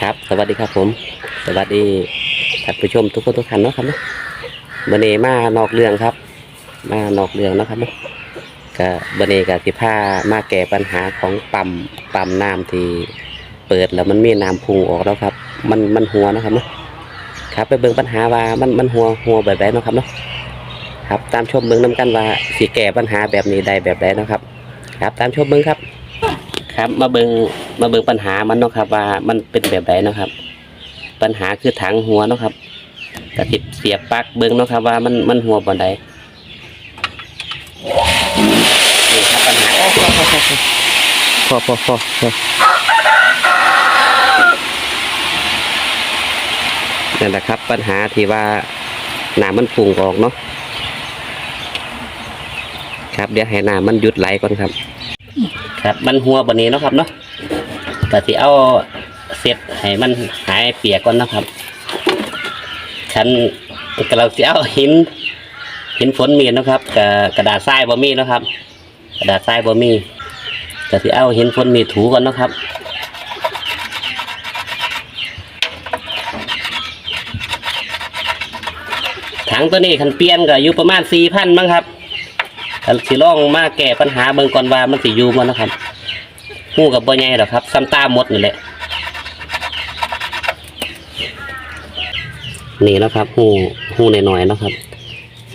ครับ สวัสดีครับผม สวัสดีท่านผู้ชมทุกคนทุกท่านเนาะครับเนาะวันนี้มานอกเรื่องครับ มานอกเรื่องนะครับเนาะก็วันนี้ก็สิพามาแก้ปัญหาของปั๊มปั๊มน้ำที่เปิดแล้วมันมีน้ำพุ่งออกแล้วครับ มันมันหัวนะครับเนาะครับไปเบิ่งปัญหาว่ามันมันหัวหัวแบบไหนเนาะครับเนาะครับตามชมเบิ่งนํกันว่าสิแก้ปัญหาแบบนี้ได้แบบไหนนะครับ ครับตามชมเบิ่งครับ ครับมาเบิง มาเบิงปัญหามันเนาะครับ ว่ามันเป็นแบบไหนเนาะครับ ปัญหาคือถังหัวเนาะครับกระติบเสียบปลั๊กเบิงเนาะครับ ว่ามันมันหัวบนใดนี่ครับปัญหาพอพอพอพอพอนั่นแหละครับ ปัญหาที่ว่าหน้ำมันฝุ่งออกเนาะครับเดี๋ยวให้หน้ำมันหยุดไหลก่อนครับ ครับ มันหัวบนนี้เนาะครับเนาะ ก็สิเอาเสร็จให้มันหายเปียกก่อนนะครับ ฉันก็เราสิเอาหิน หินฝนมีนะครับกับกระดาษทรายบ่มีนะครับ กระดาษทรายบ่มีก็สิเอาหินฝนมีถูก่อนนะครับถังตัวนี้คันเปลี่ยนก็อยู่ประมาณสี่พันมั้งครับสิล่องมาแก้ปัญหาเบิ่งก่อนว่ามันสิอยู่บ่นะครับ หูกับบ่ใหญ่หรอกครับซ้ำตาหมดนี่แหละนี่นะครับหูหูหน่อยๆนะครับ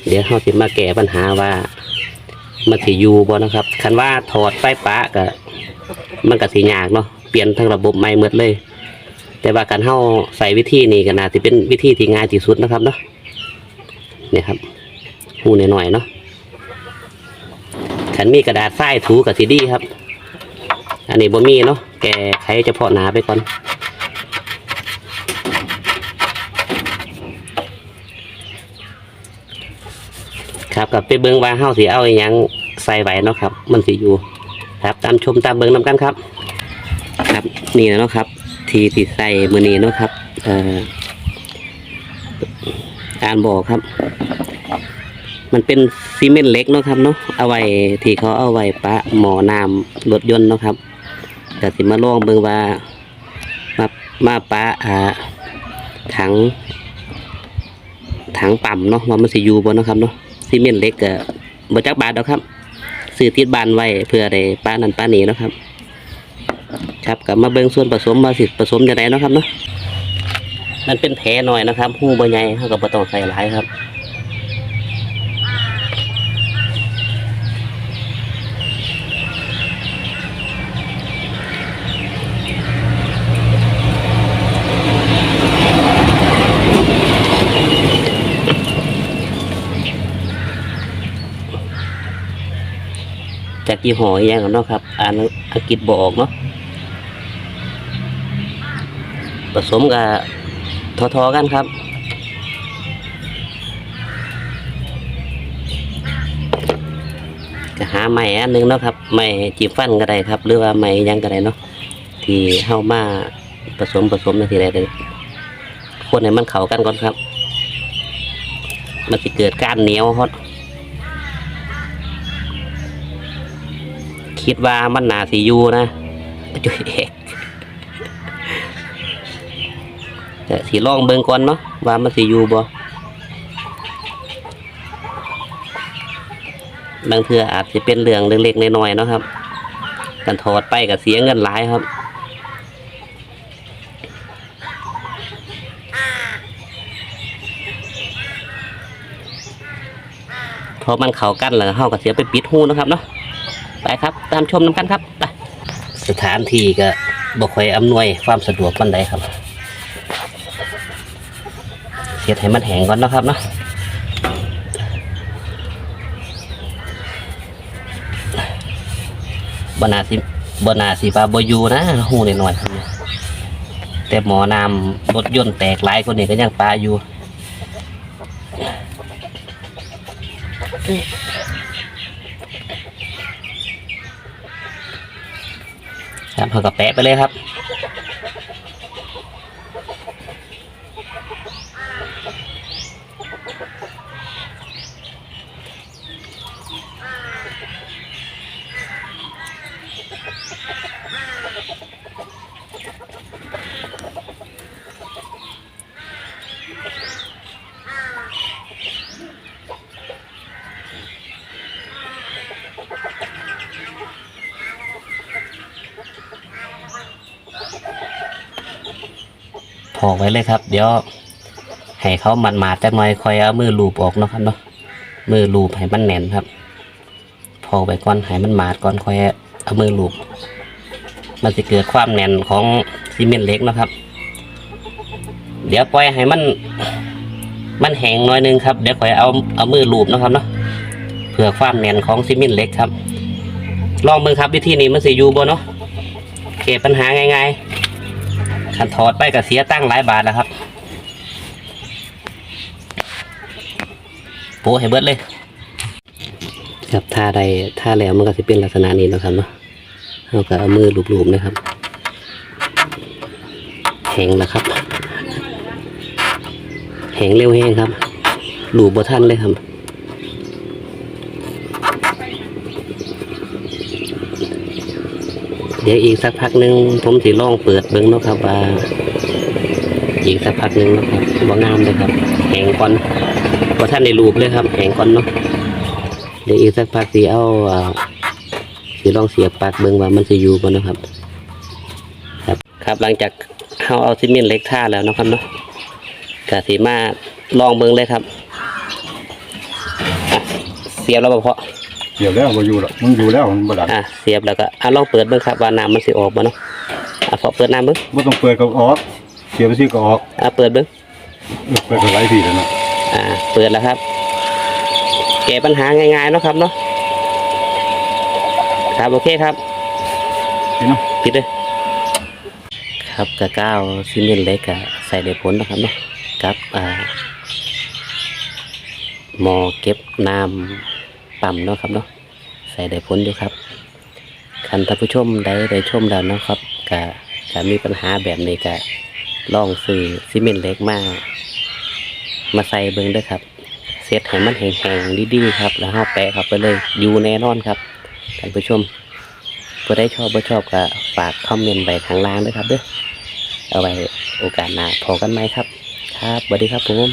เดี๋ยวเราสิมาแก้ปัญหาว่า มันสิอยู่บ่นะครับ คันว่าถอดไฟฟ้าก็มันก็สิยากเนาะเปลี่ยนทั้งระบบใหม่หมดเลย แต่ว่าการเฮาใส่วิธีนี้ก็น่าสิเป็นวิธีที่ง่ายที่สุดนะครับเนาะเนี่ยครับหูหน่อยๆเนาะขันมีกระดาษทรายถูกับซีดีครับ อันนี้บ่มีเนาะแกไขเฉพาะหนาไปก่อน ครับกับไปเบิ้งว่าเฮาสิเอาอหยังใส่ไว้เนาะครับ มันสิอยู่ ครับตามชมตามเบิ้งนำกันครับ ครับนี่นะเนาะครับ ทีที่ใส่มือนี้เนาะครับเอ่ออ่านบอกครับ มันเป็นซีเมนต์เล็กเนาะครับเนาะเอาไว้ที่เขาเอาไว้ปะหมอน้ำรถยนต์เนาะครับ แต่สิมาลองเบิ่งว่ามามาปะอ่าถังถังปั๊มเนาะว่ามันสิอยู่บ่เนาะครับเนาะซีเมนต์เล็กก็บ่จักบาทดอกครับซื้อติดบ้านไว้เพื่อได้ป้านั่นป้านี่เนาะครับ ครับกับมาเบิ่งส่วนผสมมาสิผสมจังไดเนาะครับเนาะมันเป็นแผลหน่อยนะครับหูบ่ใหญ่เฮาก็บ่ต้องใส่หลายครับ จากยี่ห้ออย่างเนาะครับ อ่านอังกฤษบออกเนาะผสมกับทอๆกันครับก็หาไม้อันหนึงเนาะครับไม้จีบฟันก็ได้ครับ หรือว่าไม้หยังก็ได้เนาะที่เข้ามาผสมผสมในที่ใดเลยคนให้มันเข้ากันก่อนครับ มันจะเกิดการเหนียวฮอด คิดว่ามันหนาสียูนะจุยเอกสีล่องเบิ่งก่อนเนาะว่ามันสียูบ่บางเทื่ออาจจะเป็นเรื่องเล็กๆน้อยๆเนาะครับกันถอดไปกับเสียเงินหลายครับพอมันเข้ากันแล้วเฮาก็เสียไปปิดหูนะครับเนาะ ไปครับ ตามชมน้ำกันครับไปสถานที่ก็บ่ค่อยอำนวยความสะดวกปันใดครับเฮ็ดให้มันแห้งก่อนนะครับเนาะบนาสิบนาสิปลาบอยู่นะหูหน่อยๆแต่หมอน้ำรถยนต์แตกหลายคนนี้ก็ยังปลาอยู่ ครับเขาก็แปะไปเลยครับ อกไว้เลยครับ เดี๋ยวให้เขามันมาดๆจักหน่อยค่อยเอามือลูบออกเนาะครับเนาะมือลูบให้มันแน่นครับ พอไปก่อนให้มันหมาดก่อนค่อยเอามือลูบมันจะเกิดความแน่นของซีเมนต์เล็กนะครับ เดี๋ยวปล่อยให้มัน มันแห้งหน่อยนึงครับเดี๋ยวค่อยเอาเอามือลูบนะครับเนาะเพื่อความแน่นของซีเมนต์เล็กครับ ลองเบิ่งครับวิธีนี้มันสิอยู่บ่เนาะเก็บปัญหาง่ายๆ คันถอดไปก็เสียตั้งหลายบาทแล้วครับโปะให้เบิดเลยครับท่าใดท่าแล้วมันก็สิเป็นลักษณะนี้นะครับเนาะเราก็เอามือลูบๆนะครับแห้งแล้วครับแห้งเร็วแห้งครับลูบบ่ทันเลยครับ เดี๋ยวอีกสักพักหนึ่งผมสิลองเปิดเบิ้งเนาะครับว่าอีกสักพักหนึ่งนะครับว่างามเลยครับแหงก่อนพอท่านในรูปเลยครับแหงก่อนเนาะเดี๋ยวอีกสักพักสิเอาสิลองเสียบปลักเบิ้งว่ามันสิอยู่บ่นะครับ ครับ ครับหลังจากเอาเอาซีเมนต์เล็กท่าแล้วนะครับเนาะกะสิมาลองเบิ้งเลยครับเสียบแล้วบ่พอ เดี๋ยวแล้วมาอยู่แล้วมึงอยู่แล้วมันบ่ดังอะเสียบแล้วก็อะลองเปิดเบิ่งครับว่าน้ำมันสิออกบ่เนาะอะพอเปิดน้ำเบิ่งบ่ต้องเปิดก็ออก เสียไปสิก็ออกอะเปิดเบิ่งเออเปิดก็หลายทีแล้วเนาะอ่าเปิดแล้วครับ แก้ปัญหาง่ายๆเนาะครับเนาะครับโอเคครับเห็นเนาะปิดเลยครับกะก้าวซีเมนต์เล็กกะใส่ได้ผลนะครับเนาะกับอ่าหมอเก็บน้ำ ปั๊มเนาะครับเนาะใส่ได้ผลอยู่ครับคันท่านผู้ชมได้ได้ชมแล้วเนาะครับกะกะมีปัญหาแบบนี้กะลองซื้อซีเมนต์เล็กมามาใส่เบิ้งด้วยครับเซตให้มันแห้งๆดีๆครับ แล้วห้าแปะเข้าไปเลยอยู่แน่นอนครับท่านผู้ชมผู้ได้ชอบบ่ชอบก็ฝากคอมเมนต์ไว้ทางล่างด้วยครับเด้อเอาไว้โอกาสหน้าพอกันไหมครับ ครับสวัสดีครับผม